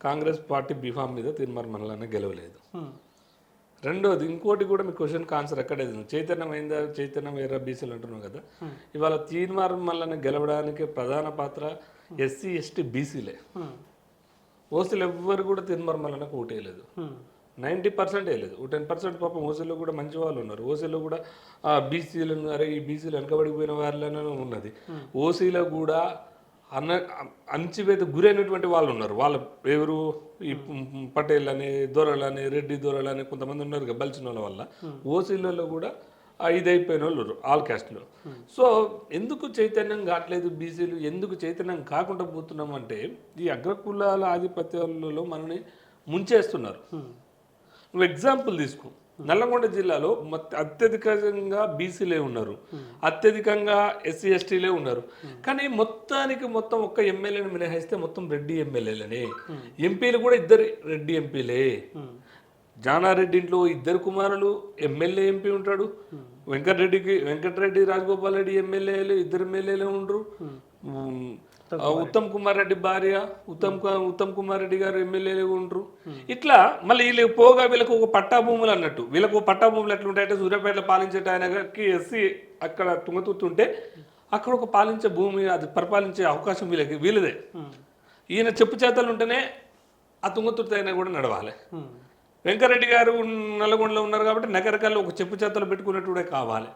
Congress party B form మీద తీర్మానం మనలోనే గెలవలేదు. ఉమ్, రెండోది ఇంకోటి కూడా మీ క్వశ్చన్కి ఆన్సర్ ఎక్కడే. చైతన్యం అయిందా? చైతన్యం ఎర్ర బీసీలు అంటున్నాం కదా. ఇవాళ తీర్మానం మళ్ళీ గెలవడానికి ప్రధాన పాత్ర ఎస్సీ ఎస్టీ బీసీలే. ఓసీలు ఎవ్వరు కూడా తీర్మానం మళ్ళీ ఓటేయలేదు నైంటీ పర్సెంట్ వేయలేదు. టెన్ పర్సెంట్ పాపం ఓసీలో కూడా మంచి వాళ్ళు ఉన్నారు. ఓసీలో కూడా ఆ బీసీలను అరే ఈ బీసీలు వెనకబడిపోయిన వాళ్ళనే ఉన్నది. ఓసీలో కూడా అన్న అంచివేత గురైనటువంటి వాళ్ళు ఉన్నారు. వాళ్ళు ఎవరు? ఈ పటేల్ అని దొరలు అని రెడ్డి దొరలు అని కొంతమంది ఉన్నారు బలిచిన వాళ్ళ వల్ల. ఓసీలలో కూడా ఇది అయిపోయిన వాళ్ళు ఆల్ క్యాస్ట్లో. సో ఎందుకు చైతన్యం కావట్లేదు బీసీలు? ఎందుకు చైతన్యం కాకుండా పోతున్నాం అంటే ఈ అగ్రకులాల ఆధిపత్యాలలో మనని ముంచేస్తున్నారు. నువ్వు ఎగ్జాంపుల్ తీసుకో. నల్లగొండ జిల్లాలో మొత్త- అత్యధికంగా బీసీలే ఉన్నారు. అత్యధికంగా ఎస్సీ ఎస్టీలే ఉన్నారు. కానీ మొత్తానికి మొత్తం ఒక్క ఎమ్మెల్యేని మినహాయిస్తే మొత్తం రెడ్డి ఎమ్మెల్యేలనే. ఎంపీలు కూడా ఇద్దరు రెడ్డి ఎంపీలే. జానారెడ్డి ఇంట్లో ఇద్దరు కుమారులు ఎమ్మెల్యే ఎంపీ ఉంటాడు. వెంకటరెడ్డికి వెంకటరెడ్డి రాజగోపాల్ రెడ్డి ఎమ్మెల్యేలు ఇద్దరు ఎమ్మెల్యేలే ఉండరు. ఉత్తమ్ కుమార్ రెడ్డి. భార్య ఉత్తమ్ ఉత్తమ్ కుమార్ రెడ్డి గారు ఎమ్మెల్యేలు ఉండరు. ఇట్లా మళ్ళీ వీళ్ళు పోగా వీళ్ళకు ఒక పట్టా భూములు అన్నట్టు. వీళ్ళకు పట్టా భూములు ఎట్లుంటాయంటే సూర్యాపేటలో పాలించేట ఆయనకి ఎస్సీ అక్కడ తుంగతుర్తుంటే అక్కడ ఒక పాలించే భూమి అది పరిపాలించే అవకాశం వీళ్ళకి వీళ్ళదే. ఉమ్, ఈయన చెప్పు చేతలు ఉంటేనే ఆ తుంగతుర్తి అయినా కూడా నడవాలి. వెంకరెడ్డి గారు నల్గొండలో ఉన్నారు కాబట్టి నగరకాల్లో ఒక చెప్పు చేతలు పెట్టుకున్నట్టుడే కావాలి.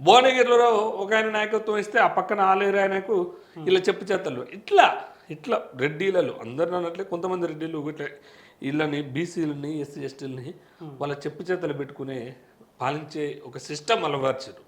భువనగిరిలో ఒక ఆయన నాయకత్వం ఇస్తే ఆ పక్కన ఆలేరు ఆయనకు ఇలా చెప్పు చేతలు. ఇట్లా ఇట్లా రెడ్డిలలో అందరిని అన్నట్లే కొంతమంది రెడ్డిలు ఇట్లా వీళ్ళని బీసీలని ఎస్సీ ఎస్టీలని వాళ్ళ చెప్పు చేతలు పెట్టుకునే పాలించే ఒక సిస్టమ్ అలవర్చారు.